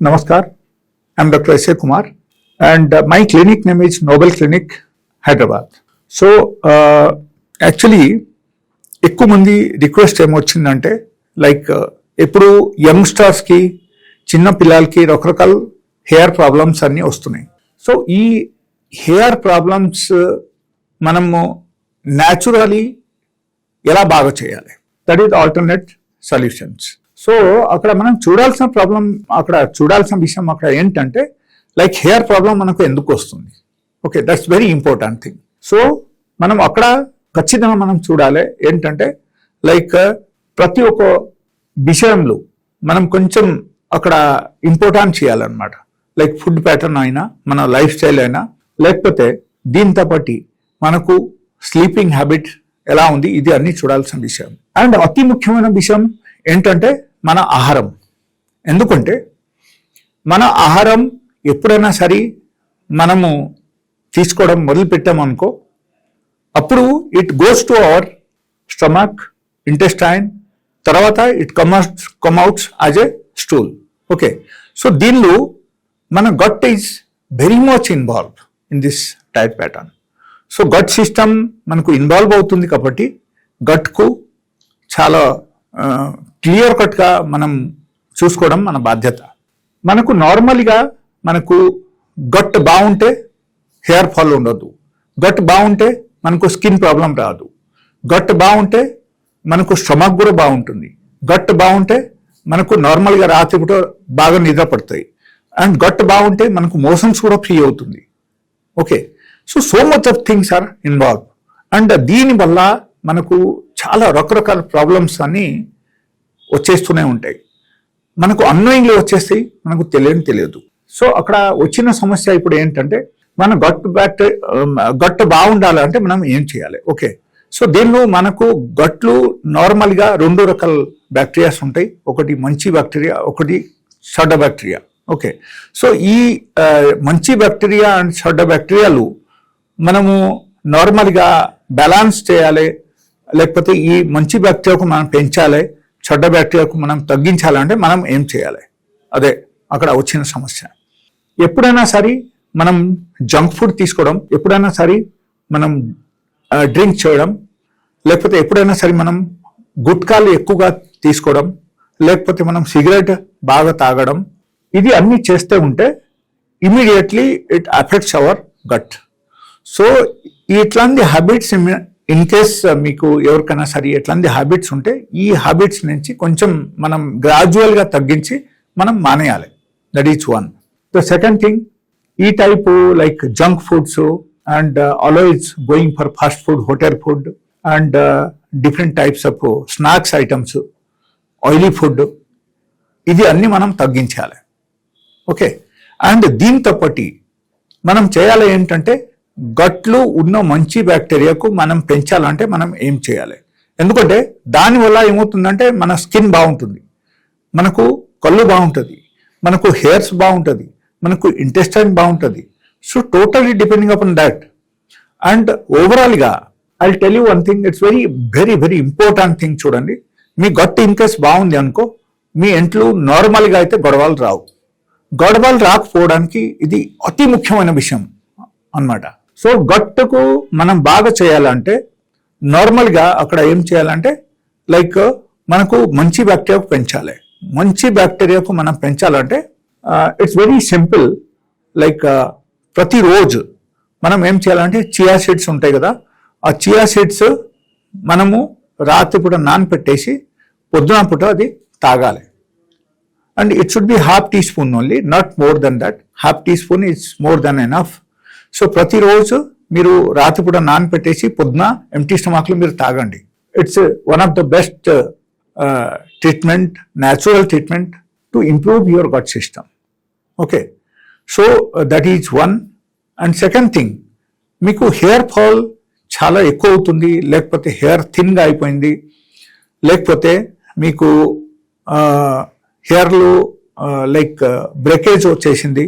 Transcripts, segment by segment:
Namaskar, I'm Dr. S. A. Kumar, and uh, my clinic name is Nobel Clinic, Hyderabad. So actually uh, ఎక్కువ మంది request ఏమొచ్చిందంటే like ఎప్పుడు యంగ్స్టర్స్కి చిన్న పిల్లలకి రకరకాల hair problems అన్నీ వస్తున్నాయి సో ఈ హెయిర్ ప్రాబ్లమ్స్ మనము న్యాచురలీ ఎలా బాగా చేయాలి that is alternate solutions so అక్కడ మనం చూడాల్సిన ప్రాబ్లం అక్కడ చూడాల్సిన విషయం అక్కడ ఏంటంటే లైక్ హెయిర్ ప్రాబ్లం మనకు ఎందుకు వస్తుంది? Okay that's very important thing so మనం అక్కడ ఖచ్చితంగా మనం చూడాలి ఏంటంటే లైక్ uh, ప్రతి ఒక్క విషయంలో మనం కొంచెం అక్కడ ఇంపార్టెంట్ చేయాలన్నమాట. లైక్ ఫుడ్ ప్యాటర్న్ అయినా మన లైఫ్ స్టైల్ అయినా లేకపోతే దీంతో పాటి మనకు స్లీపింగ్ హ్యాబిట్ ఎలా ఉంది ఇది అన్ని చూడాల్సిన విషయం. అండ్ అతి ముఖ్యమైన విషయం ఏంటంటే మన ఆహారం. ఎందుకంటే మన ఆహారం ఎప్పుడైనా సరే మనము తీసుకోవడం మొదలుపెట్టామనుకో అప్పుడు it goes to our stomach intestine తర్వాత it come out comes out as a stool okay so దీనిలో మన gut is very much involve in this type pattern so gut system మనకు ఇన్వాల్వ్ అవుతుంది కాబట్టి గట్కు చాలా uh, క్లియర్ కట్గా మనం చూసుకోవడం మన బాధ్యత. మనకు నార్మల్గా మనకు గట్ బాగుంటే హెయిర్ ఫాల్ ఉండదు. గట్ బాగుంటే మనకు స్కిన్ ప్రాబ్లం రాదు. గట్ బాగుంటే మనకు స్టమక్ కూడా బాగుంటుంది. గట్ బాగుంటే మనకు నార్మల్గా రాత్రిపూట బాగా నిద్ర పడతాయి. అండ్ గట్ బాగుంటే మనకు మోషన్స్ కూడా ఫ్రీ అవుతుంది. Okay. So so much of things are involve and దీనివల్ల మనకు చాలా రకరకాల ప్రాబ్లమ్స్ అని వచ్చేస్తూనే ఉంటాయి. మనకు అన్నోయింగ్లీ వచ్చేస్తాయి మనకు తెలియని తెలియదు. సో అక్కడ వచ్చిన సమస్య ఇప్పుడు ఏంటంటే మన గట్టు బ్యాక్టీరియా గట్టు um, బాగుండాలంటే మనం ఏం చేయాలి? ఓకే సో దీనిలో మనకు గట్లు నార్మల్గా రెండు రకాల బ్యాక్టీరియాస్ ఉంటాయి. ఒకటి మంచి బ్యాక్టీరియా ఒకటి షడ్డ బ్యాక్టీరియా ఓకే సో ఈ uh, మంచి బ్యాక్టీరియా అండ్ షడ్డ బ్యాక్టీరియాలు మనము నార్మల్గా బ్యాలెన్స్ చేయాలి. లేకపోతే ఈ మంచి బ్యాక్టీరియాకు మనం పెంచాలి. చెడ్డ బ్యాక్టీరియాకు మనం తగ్గించాలంటే మనం ఏం చేయాలి? అదే అక్కడ వచ్చిన సమస్య. ఎప్పుడైనా సరే మనం జంక్ ఫుడ్ తీసుకోవడం ఎప్పుడైనా సరే మనం డ్రింక్ చేయడం లేకపోతే ఎప్పుడైనా సరే మనం గుట్కాలు ఎక్కువగా తీసుకోవడం లేకపోతే మనం సిగరెట్ బాగా తాగడం ఇది అన్ని చేస్తే ఉంటే immediately it affects our gut. So ఇట్లాంటి హ్యాబిట్స్ ఇన్ కేస్ uh, మీకు ఎవరికైనా సరే ఎట్లాంటి హ్యాబిట్స్ ఉంటే ఈ హ్యాబిట్స్ నుంచి కొంచెం మనం గ్రాడ్యువల్గా తగ్గించి మనం మానేయాలి. That each one the second thing ఈ type like junk foods and always going for fast food hotel food and different types of snacks items oily food ఇది అన్ని మనం తగ్గించాలి. ఓకే అండ్ దీంతో పాటి మనం చేయాలి ఏంటంటే గట్లు ఉన్న మంచి బ్యాక్టీరియాకు మనం పెంచాలంటే మనం ఏం చేయాలి? ఎందుకంటే దానివల్ల ఏమవుతుందంటే మన స్కిన్ బాగుంటుంది. మనకు కళ్ళు బాగుంటుంది. మనకు హెయిర్స్ బాగుంటుంది. మనకు ఇంటెస్టైన్ బాగుంటుంది. So totally depending upon that and ఓవరాల్గా I tell you one thing it's very very very important thing చూడండి. మీ గట్ ఇన్కేస్ బాగుంది అనుకో మీ ఇంట్లో నార్మల్గా అయితే గొడవలు రావు. గొడవలు రాకపోవడానికి ఇది అతి ముఖ్యమైన విషయం అన్నమాట. సో గట్టుకు మనం బాగా చేయాలంటే నార్మల్గా అక్కడ ఏం చేయాలంటే లైక్ మనకు మంచి బ్యాక్టీరియాకు పెంచాలి. మంచి బ్యాక్టీరియాకు మనం పెంచాలంటే ఇట్స్ వెరీ సింపుల్ లైక్ ప్రతిరోజు మనం ఏం చేయాలంటే చియా సీడ్స్ ఉంటాయి కదా ఆ చియా సీడ్స్ మనము రాత్రిపూట నానపెట్టేసి పొద్దున పూట అది తాగాలి. And it should be half teaspoon only not more than that half teaspoon it's more than enough so ప్రతిరోజు మీరు రాత్రిపూట నానపెట్టేసి పొద్దున ఎంటీ స్టమాక్లో మీరు తాగండి. It's one of the best treatment natural treatment to improve your gut system okay so that is one and second thing మీకు hair fall చాలా ఎక్కువ అవుతుంది లేకపోతే హెయిర్ థిన్గా అయిపోయింది లేకపోతే మీకు హెయిర్లో లైక్ బ్రేకేజ్ వచ్చేసింది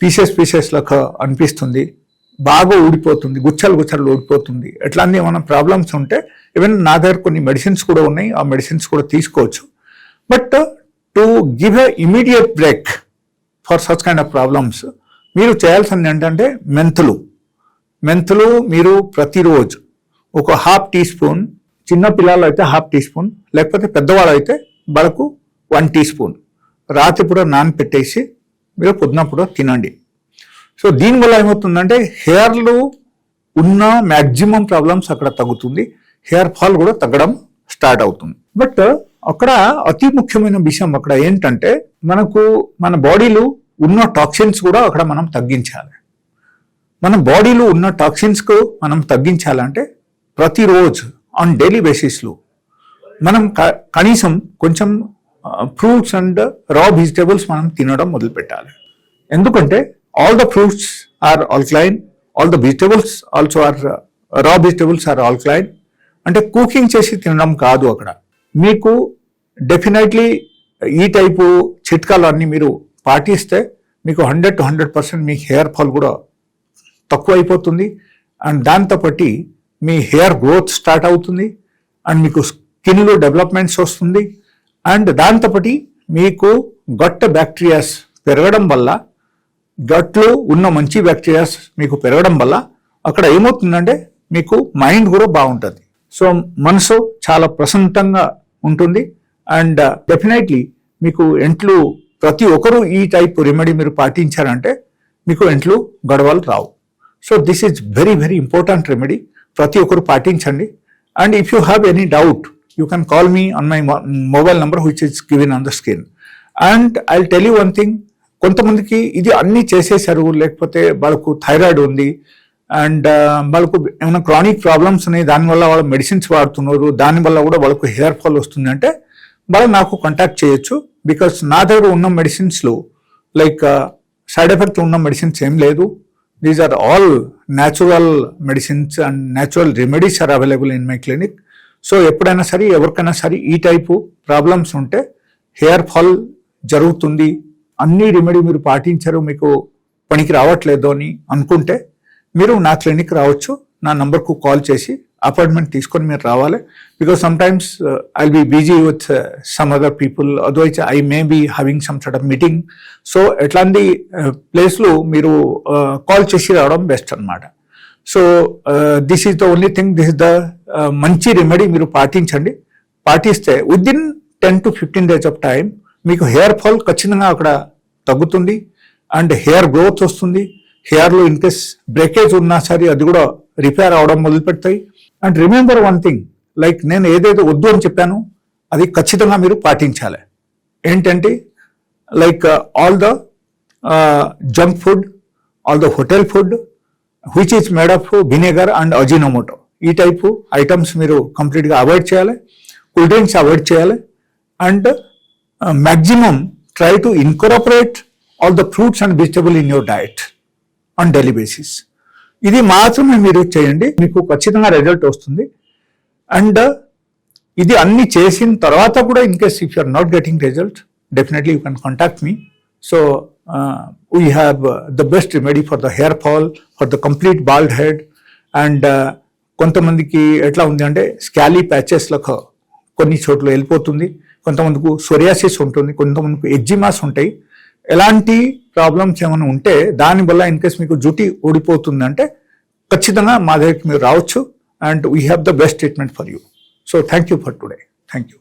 పీసెస్ పీసెస్ లాగా అనిపిస్తుంది. బాగా ఊడిపోతుంది. గుచ్చలు గుచ్చలు ఊడిపోతుంది. ఎట్లాంటి ఏమైనా ప్రాబ్లమ్స్ ఉంటే ఈవెన్ నా దగ్గర కొన్ని మెడిసిన్స్ కూడా ఉన్నాయి. ఆ మెడిసిన్స్ కూడా తీసుకోవచ్చు. But to give a immediate break for such kind of problems మీరు చేయాల్సింది ఏంటంటే మెంతులు. మెంతులు మీరు ప్రతిరోజు ఒక హాఫ్ టీ స్పూన్ చిన్న పిల్లలు అయితే హాఫ్ టీ స్పూన్ లేకపోతే పెద్దవాళ్ళు అయితే వాళ్ళకు వన్ టీ స్పూన్ రాత్రిపూట నానపెట్టేసి మీరు పొద్దునప్పుడు తినండి. సో దీనివల్ల ఏమవుతుందంటే హెయిర్లు ఉన్న మ్యాక్సిమం ప్రాబ్లమ్స్ అక్కడ తగ్గుతుంది. హెయిర్ ఫాల్ కూడా తగ్గడం స్టార్ట్ అవుతుంది. బట్ అక్కడ అతి ముఖ్యమైన విషయం అక్కడ ఏంటంటే మనకు మన బాడీలో ఉన్న టాక్సిన్స్ కూడా అక్కడ మనం తగ్గించాలి. మన బాడీలో ఉన్న టాక్సిన్స్కు మనం తగ్గించాలంటే ప్రతిరోజు ఆన్ డైలీ బేసిస్లో మనం క- కనీసం కొంచెం ఫ్రూట్స్ అండ్ రా వెజిటేబుల్స్ మనం తినడం మొదలు పెట్టాలి ఎందుకంటే all the fruits are alkaline all the vegetables also are raw vegetables are alkaline అంటే కుకింగ్ చేసి తినడం కాదు అక్కడ. మీకు డెఫినెట్లీ ఈ టైపు చిట్కాలు అన్నీ మీరు పాటిస్తే మీకు హండ్రెడ్ టు హండ్రెడ్ పర్సెంట్ మీ హెయిర్ ఫాల్ కూడా తక్కువ అయిపోతుంది. అండ్ దాంతో బట్టి మీ హెయిర్ గ్రోత్ స్టార్ట్ అవుతుంది. అండ్ మీకు స్కిన్లో డెవలప్మెంట్స్ వస్తుంది. అండ్ దాంతోపాటి మీకు గొట్ట బ్యాక్టీరియాస్ పెరగడం వల్ల గట్లో ఉన్న మంచి బ్యాక్టీరియాస్ మీకు పెరగడం వల్ల అక్కడ ఏమవుతుందంటే మీకు మైండ్ కూడా బాగుంటుంది. సో మనసు చాలా ప్రశాంతంగా ఉంటుంది. అండ్ డెఫినెట్లీ uh, మీకు ఎంట్లు ప్రతి ఒక్కరూ ఈ టైప్ రెమెడీ మీరు పాటించారంటే మీకు ఎంట్లు గొడవలు రావు. So this is very very important remedy ప్రతి ఒక్కరు పాటించండి. And if you have any doubt you can call me on my mobile number which is given on the screen and I tell you one thing కొంతమందికి ఇది అన్ని చేసేసారు లేకపోతే వాళ్ళకు thyroid ఉంది. అండ్ వాళ్ళకు ఏమైనా క్రానిక్ ప్రాబ్లమ్స్ ఉన్నాయి దానివల్ల వాళ్ళు మెడిసిన్స్ వాడుతున్నారు దానివల్ల కూడా వాళ్ళకు హెయిర్ ఫాల్ వస్తుంది అంటే వాళ్ళు నాకు కాంటాక్ట్ చేయొచ్చు. బికాస్ నా దగ్గర ఉన్న మెడిసిన్స్లో లైక్ సైడ్ ఎఫెక్ట్ ఉన్న మెడిసిన్స్ ఏం లేదు. These are all natural medicines and natural remedies are available in my clinic so ఎప్పుడైనా సరే ఎవరికైనా సరే ఈ టైపు ప్రాబ్లమ్స్ ఉంటే హెయిర్ ఫాల్ జరుగుతుంది. అన్ని రెమెడీ మీరు పాటించారు మీకు పనికి రావట్లేదు అని అనుకుంటే మీరు నా క్లినిక్ రావచ్చు నా నంబర్కు కాల్ చేసి అపాయింట్మెంట్ తీసుకొని మీరు రావాలి. Because some times I be busy with some other people otherwise I may be having some sort of meeting so ఎట్లాంటి uh, ప్లేస్లు మీరు uh, కాల్ చేసి రావడం బెస్ట్ అన్నమాట. So this is the only thing this is the మంచి remedy మీరు పాటించండి. పాటిస్తే within ten to fifteen days of time మీకు హెయిర్ ఫాల్ ఖచ్చితంగా అక్కడ తగ్గుతుంది. అండ్ హెయిర్ గ్రోత్ వస్తుంది. హెయిర్లో ఇన్ కేస్ బ్రేకేజ్ ఉన్నా సరే అది కూడా రిపేర్ అవడం మొదలు పెడతాయి. And remember one thing like నేను ఏదైతే వద్దు అని చెప్పాను అది ఖచ్చితంగా మీరు పాటించాలి. ఏంటంటే like all the junk food all the hotel food which is made of vinegar and Ajinomoto ఈ టైపు ఐటమ్స్ మీరు కంప్లీట్గా అవాయిడ్ చేయాలి. కూల్ డ్రింక్స్ అవాయిడ్ చేయాలి. And maximum try to incorporate all the fruits and vegetable in your diet on daily basis ఇది మాత్రమే మీరు చేయండి. మీకు ఖచ్చితంగా రిజల్ట్ వస్తుంది. అండ్ ఇది అన్ని చేసిన తర్వాత కూడా in case if you are not getting result definitely you can contact me so Uh, we have the best remedy for the hair fall for the complete bald head and and uh, కొంతమందికి ఎట్లా ఉంది అంటే స్కాలీ ప్యాచెస్లకు కొన్ని చోట్ల వెళ్ళిపోతుంది కొంతమందికి psoriasis ఉంటుంది కొంతమందికి ఎగ్జిమాస్ ఉంటాయి. ఎలాంటి ప్రాబ్లమ్స్ ఏమైనా ఉంటే దానివల్ల ఇన్కేస్ మీకు జుటి ఊడిపోతుంది అంటే ఖచ్చితంగా మా దగ్గరికి మీరు రావచ్చు and we have the best treatment for you so thank you for today thank you